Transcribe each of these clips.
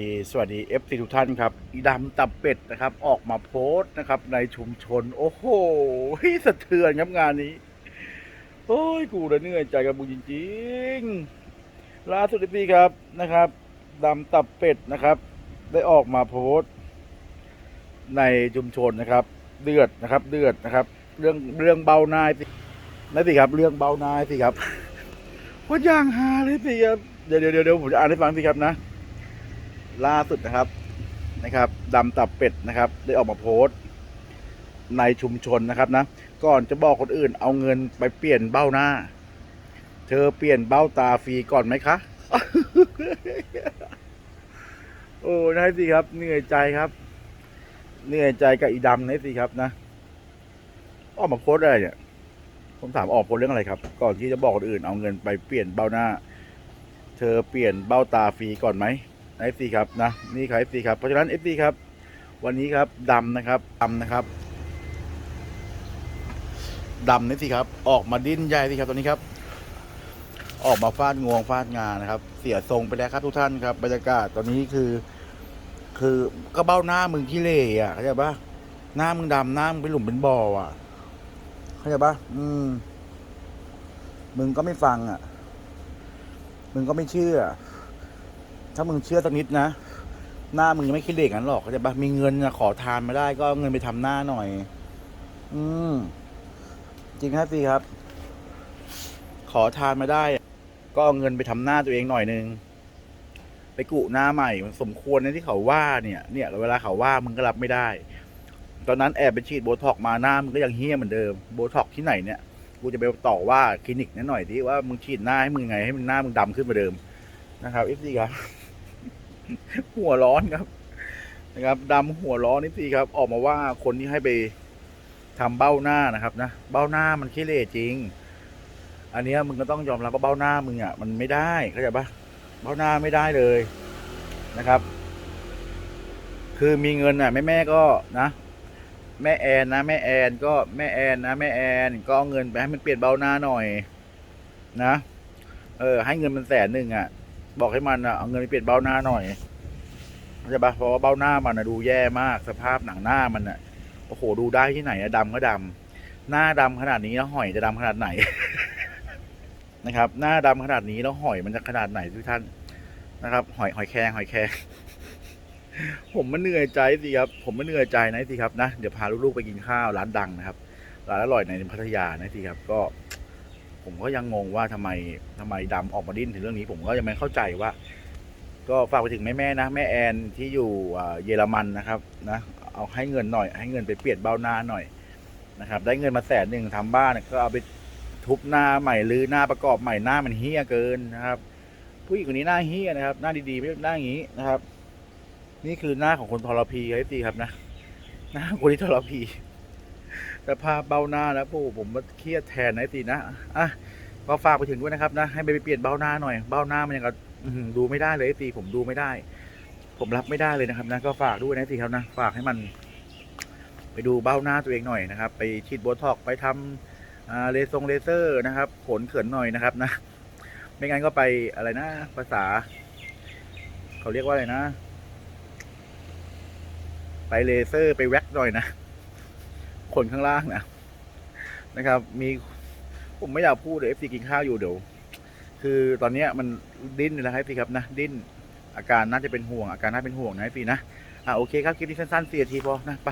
ดีสวัสดี FC ทุกท่านครับอีดำตับเป็ดนะครับ ออกมาโพสต์นะครับ ในชุมชน โอ้โหสะเทือนครับงานนี้โอ้ยกูระเหนื่อยใจกับมึงจริงๆล่าสุดพี่ครับนะครับดำตับเป็ดนะครับ ได้ออกมาโพสต์ ในชุมชนนะครับ เดือดนะครับ เดือดนะครับ เรื่องเรื่องเบานายสินั่นสิครับ เรื่องเบานายสิครับโคตรย่างฮาเลยสิครับเดี๋ยวเดี๋ยวเดี๋ยวผมจะอ่านให้ฟังสิครับนะ ล่าสุดนะครับนะครับดำตับเป็ดนะครับ ได้ออกมาโพสต์ ในชุมชนนะครับนะก่อนจะบอกคนอื่นเอาเงินไปเปลี่ยนเบ้าหน้า เธอเปลี่ยนเบ้าตาฟรีก่อนไหมคะ โอ้นายสิครับ เหนื่อยใจครับ เหนื่อยใจกับอีดำนายสิครับนะออกมาโพสอะไรเนี่ย ผมถามออกโพสเรื่องอะไรครับ ก่อนที่จะบอกคนอื่นเอาเงินไปเปลี่ยนเบ้าหน้า เธอเปลี่ยนเบ้าตาฟรีก่อนไหม เอฟซีครับนะนี่ครับเอฟซีครับเพราะฉะนั้นเอฟซีครับวันนี้ครับดำนะครับดำนะครับดำนี่สิครับ ออกมาดิ้นใหญ่สิครับตอนนี้ครับ ออกมาฟาดงวงฟาดงานนะครับ เสียทรงไปแล้วครับทุกท่านครับบรรยากาศตอนนี้คือ คือก็เบ้าหน้ามึงขี้เล่อะเข้าใจปะหน้ามึงดำหน้ามึงเป็นหลุมเป็นบ่ออะเข้าใจปะอืม มึงก็ไม่ฟังอะ มึงก็ไม่เชื่อ ถ้ามึงเชื่อสักนิดนะ หน้ามึงยังไม่คิดเด็กนั้นหรอกเข้าใจปะมีเงินนะขอทานมาได้ก็เอาเงินไปทำหน้าหน่อย อืม จริงครับสิครับ ขอทานมาได้ ก็เอาเงินไปทำหน้าตัวเองหน่อยนึง ไปกุหน้าใหม่มันสมควรในะที่เขาว่าเนี่ย เนี่ยเวลาเขาว่ามึงก็รับไม่ได้ ตอนนั้นแอบไปฉีดโบท็อกมาหน้ามึงก็ยังเฮี้ยเหมือนเดิมโบท็อกที่ไหนเนี่ย กูจะไปต่อว่าคลินิกนิดหน่อยที่ว่ามึงฉีดหน้าให้มึงไงให้มึงหน้ามึงดำขึ้นมาเดิม นะครับเอฟซีครับ หัวร้อนครับ นะครับดำหัวร้อนนี่สิครับ ออกมาว่าคนที่ให้ไปทำเบ้าหน้านะครับนะเบ้าหน้ามันขี้เหร่จริง อันเนี้ยมึงก็ต้องยอมรับว่าเบ้าหน้ามึงอะมันไม่ได้เข้าใจปะเบ้าหน้าไม่ได้เลยนะครับ คือมีเงินอะแม่แม่ก็นะ แม่แอนนะแม่แอนก็แม่แอนนะแม่แอนก็เอาเงินไปให้มันเปลี่ยนเบ้าหน้าหน่อย นะ เออ ให้เงินมันแสนหนึ่งอะ บอกให้มันอะเอาเงินไปเปลี่ยนเบ้าหน้าหน่อยเข้าใจปะเพราะว่าเบ้าหน้ามันอะดูแย่มากสภาพหนังหน้ามันอะโอ้โหดูได้ที่ไหนอะดำก็ดำหน้าดำขนาดนี้แล้วหอยจะดำขนาดไหน นะครับ หน้าดำขนาดนี้แล้วหอยมันจะขนาดไหนทุกท่านนะครับ หอยหอยแครงหอยแครงผมมันเหนื่อยใจสิครับ ผมมันเหนื่อยใจนะสิครับนะ เดี๋ยวพาลูกๆไปกินข้าวร้านดังนะครับ ร้านอร่อยในพัทยานะสิครับ ก็ ผมก็ยังงงว่าทำไมทำไมดำออกมาดิ้นถึงเรื่องนี้ ผมก็ยังไม่เข้าใจว่า ก็ฝากไปถึงแม่แม่นะแม่แอนที่อยู่เยอรมันนะครับนะเอาให้เงินหน่อย ให้เงินไปเปลี่ยนเบ้าหน้าหน่อยนะครับ ได้เงินมาแสนหนึ่งทำบ้านก็เอาไปทุบหน้าใหม่หรือหน้าประกอบใหม่หน้ามันเฮี้ยเกินนะครับ ผู้หญิงคนนี้หน้าเฮี้ยนะครับ หน้าดีๆไม่หน้าอย่างนี้นะครับ นี่คือหน้าของคนทรพีครับพี่ครับนะหน้าคนที่ทรพี แต่ภาพเบ้าหน้าแล้วโอ้ผมมาเครียดแทนนะไอ้ตีนะอะก็ฝากไปถึงด้วยนะครับนะให้ไปเปลี่ยนเบ้าหน้าหน่อยเบ้าหน้ามันยังกับดูไม่ได้เลยตีผมดูไม่ได้ ผมรับไม่ได้เลยนะครับนะก็ฝากด้วยนะตีครับนะฝากให้มัน ไปดูเบ้าหน้าตัวเองหน่อยนะครับ ไปฉีดโบท็อกไปทำเลซงเลเซอร์นะครับ ขนเขินหน่อยนะครับนะไม่งั้นก็ไปอะไรนะ ภาษา เขาเรียกว่าอะไรนะ ไปเลเซอร์ไปแว็กหน่อยนะ คนข้างล่างนะนะครับ มีผมไม่อยากพูดเดี๋ยวเอฟซีกินข้าวอยู่เดี๋ยวคือตอนนี้มันดิ้นนะครับพี่ครับนะดิ้นอาการน่าจะเป็นห่วงอาการน่าเป็นห่วงนะพี่นะอะโอเคครับคลิปนี้สั้นๆเสียทีพอนะไป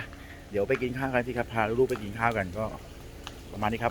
เดี๋ยวไปกินข้าวกันสิครับพาลูกไปกินข้าวกันก็ประมาณนี้ครับ